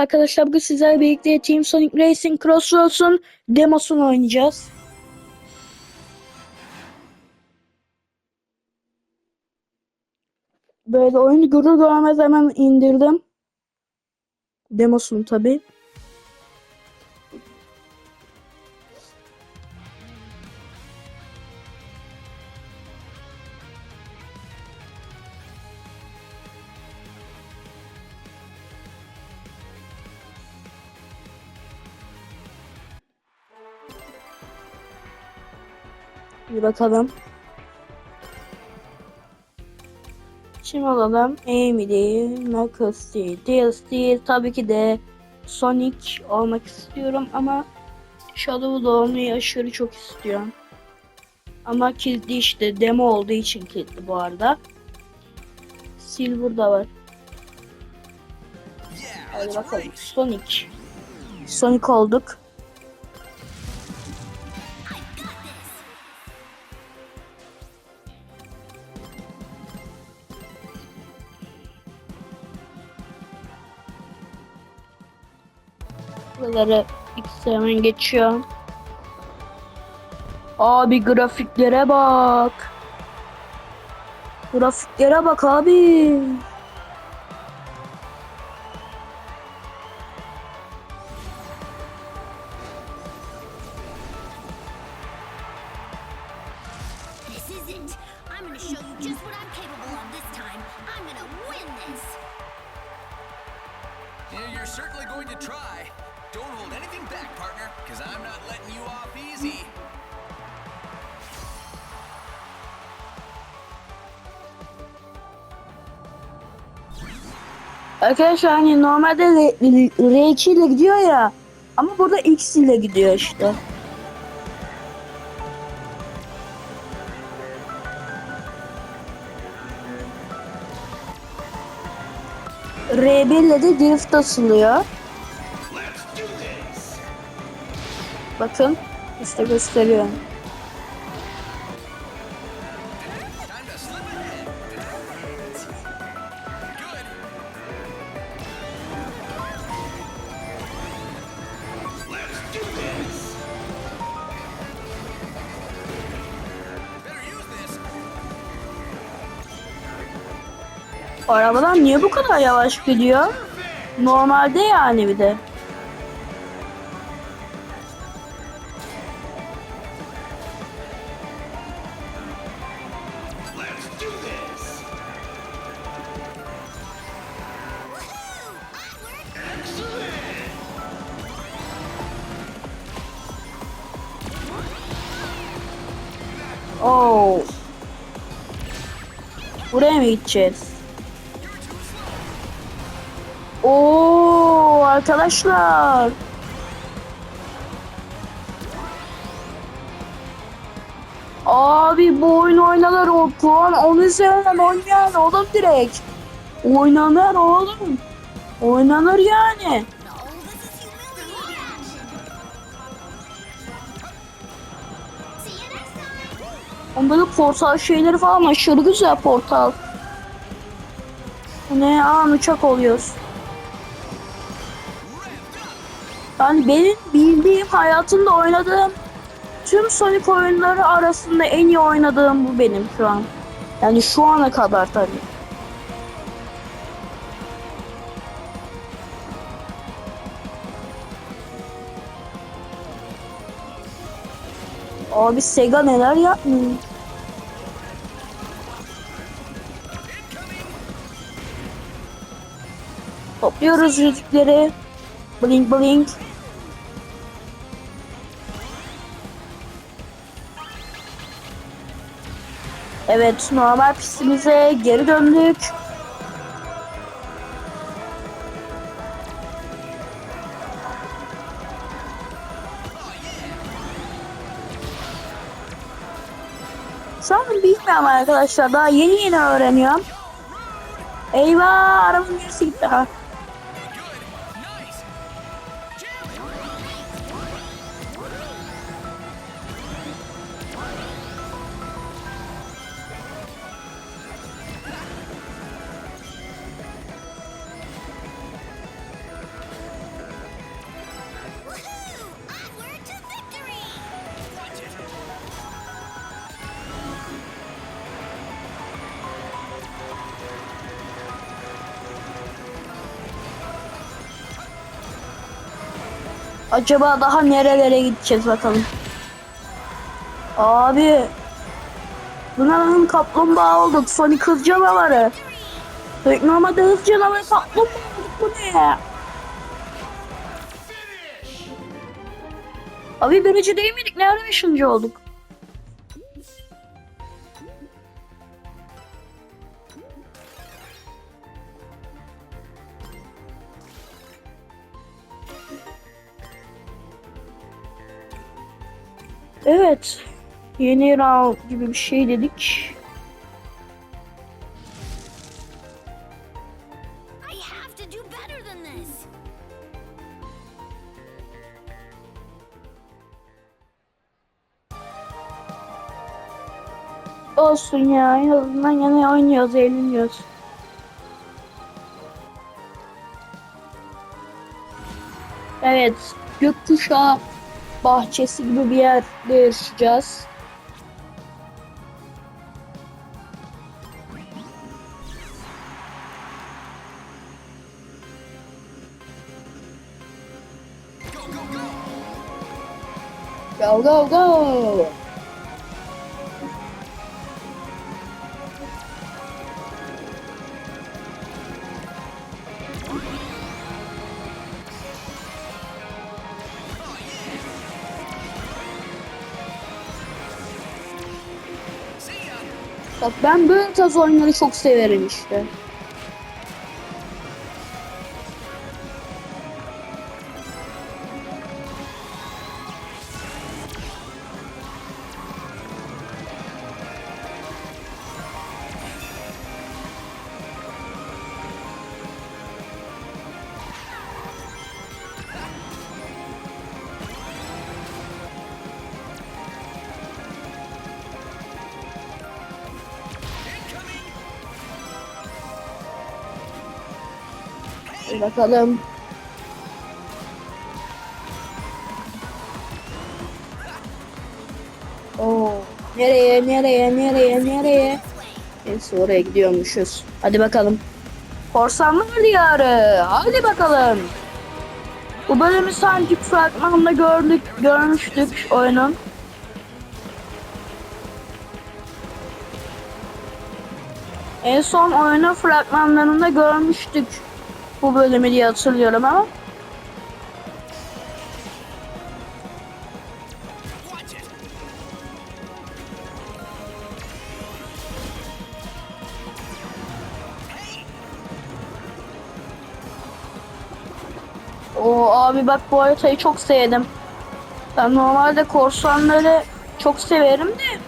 arkadaşlar bugün sizlerle birlikte Team Sonic Racing Crossroads'un demosunu oynayacağız. Böyle oyunu görür görmez hemen indirdim. Demosunu tabi. Bir bakalım. Şimdi alalım. Amy değil, Knuckles değil, Tails değil. Tabii ki de Sonic olmak istiyorum ama Shadow da olmayı aşırı çok istiyorum. Ama kilitli işte demo olduğu için kilitli bu arada. Silver da var. Hadi bakalım. Sonic. Sonic olduk. Buraları ikisi geçiyor. Abi grafiklere bak. Grafiklere bak abi. Arkadaşlar hani normalde R, R2 ile gidiyor ya. Ama burada X ile gidiyor işte. R1 ile de drift asılıyor. Bakın işte gösteriyorum. Arabalar niye bu kadar yavaş gidiyor? Normalde yani bir de. Oo. Buraya mı gideceğiz? Arkadaşlar. Abi bu oyun oynanır o puan onun üzerinden oynayan oğlum direkt. Oynanır oğlum. Oynanır yani. Time. Onların portal şeyleri falan aşırı güzel portal. Ne? Aa uçak oluyoruz. Yani benim bildiğim hayatımda oynadığım tüm Sonic oyunları arasında en iyi oynadığım bu benim şu an. Yani şu ana kadar tabii. Abi Sega neler yapmıyor? Topluyoruz yüzükleri. Blink blink. Evet normal pistimize geri döndük. An bilmiyorum arkadaşlar daha yeni yeni öğreniyorum. Eyvah arabanın birisi gitti. Acaba daha nerelere gideceğiz bakalım. Abi. Buna lan kaplumbağa olduk. Sonic hız canavarı. Normalde hız canavarı kaplumbağa olduk. Bu ne ya? Abi birinci değil miydik? Ne ara beşinci olduk? Evet. Yeni round gibi bir şey dedik. Olsun ya. En azından yine oynuyoruz, eğleniyoruz. Evet. Gökkuşağı bahçesi gibi bir yerde yaşayacağız. Go, go, go! Ben böyle tarz oyunları çok severim işte. Hadi bakalım. Oo, nereye nereye nereye nereye? Neyse oraya gidiyormuşuz. Hadi bakalım. Korsanlar diyarı. Hadi bakalım. Bu bölümü sanki fragmanda gördük, görmüştük oyunun. En son oyunun fragmanlarında görmüştük bu bölümü diye hatırlıyorum ama. O abi bak bu haritayı çok sevdim. Ben normalde korsanları çok severim de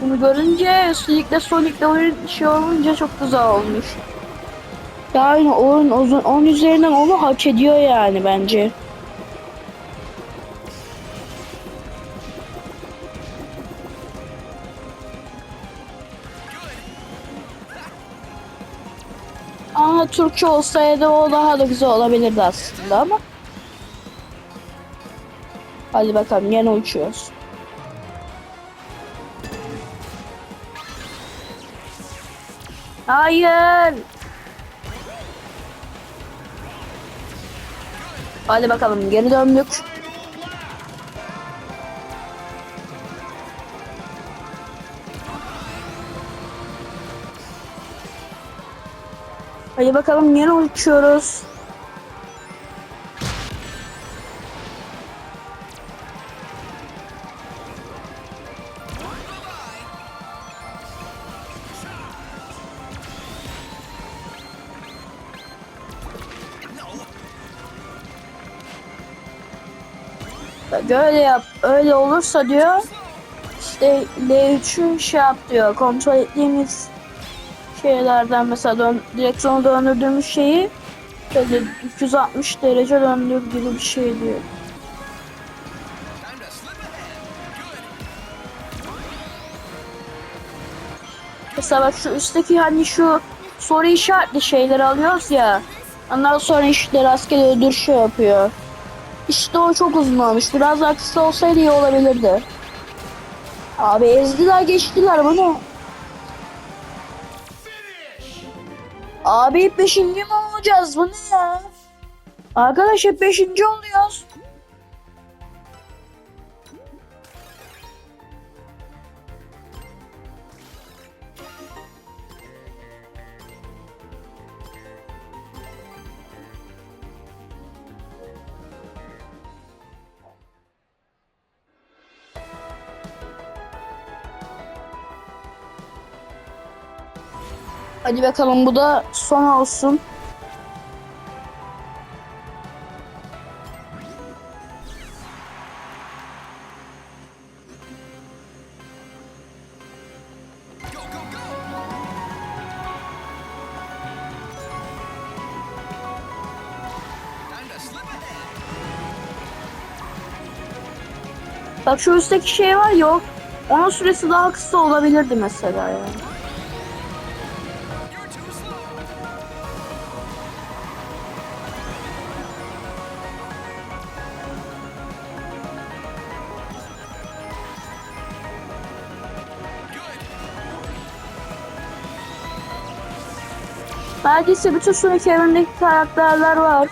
bunu görünce özellikle Sonic'le oyun şey olunca çok güzel olmuş. Yani oyun uzun 10 üzerinden onu hak ediyor yani bence. Ama Türkçe olsaydı o daha da güzel olabilirdi aslında ama. Hadi bakalım yine uçuyoruz. Hayır. Hadi bakalım geri döndük. Hadi bakalım yine uçuyoruz. Böyle yap, öyle olursa diyor. İşte L3'ü şey yap diyor. Kontrol ettiğimiz şeylerden mesela dön, direksiyonu döndürdüğümüz şeyi böyle 360 derece döndür gibi bir şey diyor. Mesela bak şu üstteki hani şu soru işaretli şeyleri alıyoruz ya. Ondan sonra işte rastgele ödür şey yapıyor. İşte o çok uzun olmuş. Biraz daha kısa olsaydı iyi olabilirdi. Abi ezdiler geçtiler bu ne? Abi beşinci mi olacağız bu ne ya? Arkadaş hep beşinci oluyoruz. Hadi bakalım bu da son olsun. Bak şu üstteki şey var ya onun süresi daha kısa olabilirdi mesela yani. Neredeyse bütün Sonic evindeki karakterler var.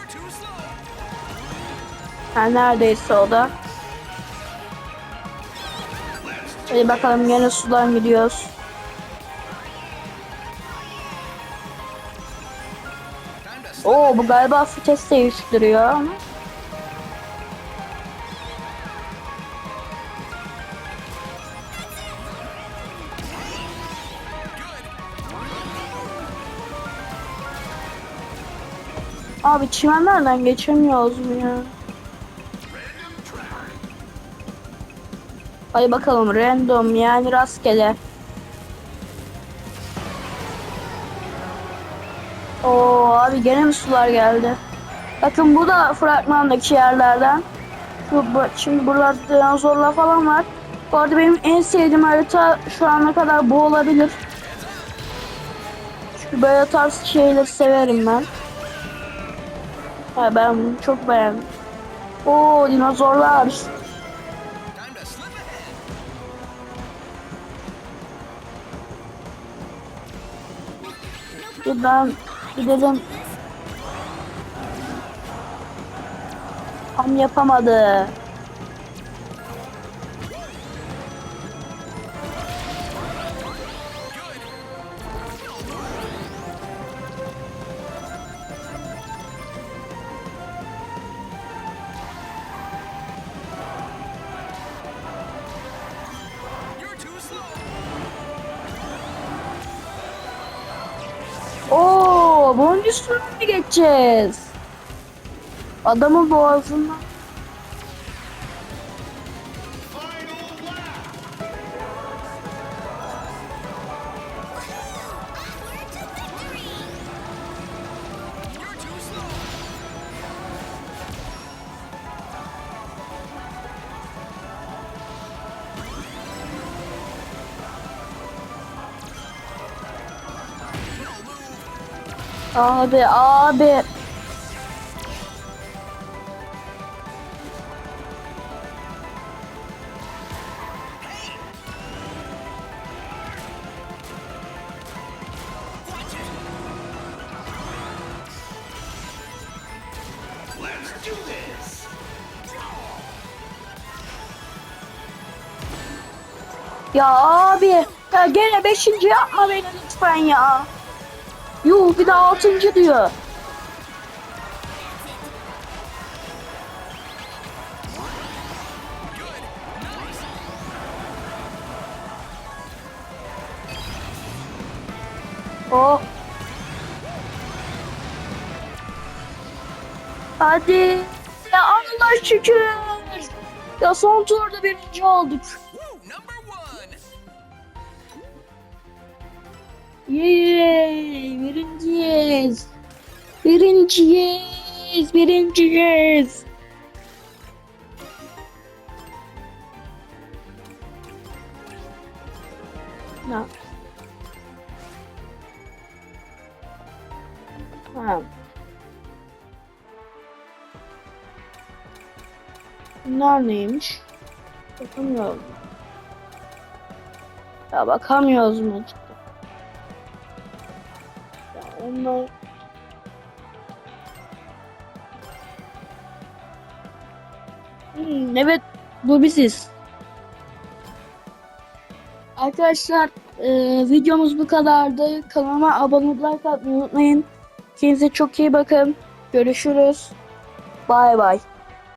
Ha, neredeyse o da. Hadi bakalım yine sudan gidiyoruz. Oo bu galiba vites değiştiriyor ama. Abi çimenlerden geçemiyoruz mu ya? Hadi bakalım random yani rastgele. Oo abi gene mi sular geldi? Bakın bu da fragmandaki yerlerden. Bu, şimdi buralarda dinozorlar falan var. Bu arada benim en sevdiğim harita şu ana kadar bu olabilir. Çünkü böyle tarz şeyleri severim ben. Ha, ben bunu çok beğendim. Oo dinozorlar. Buradan gidelim. Tam yapamadı. Oo, bunun üstüne mi geçeceğiz? Adamın boğazından. Abi abi. Ya abi. Ya gene beşinci yapma beni lütfen ya. Yuh bir de altıncı diyor. Oh. Hadi. Ya Allah şükür. Ya son turda birinci olduk. Yay! Birinciyiz. Birinciyiz. Birinciyiz. Ne? Ha. Bunlar neymiş? Bakamıyorum. Ya bakamıyoruz mu? Onlar Hmm, evet bu biziz. Arkadaşlar e, videomuz bu kadardı. Kanalıma abone olmayı unutmayın. Kendinize çok iyi bakın. Görüşürüz. Bay bay.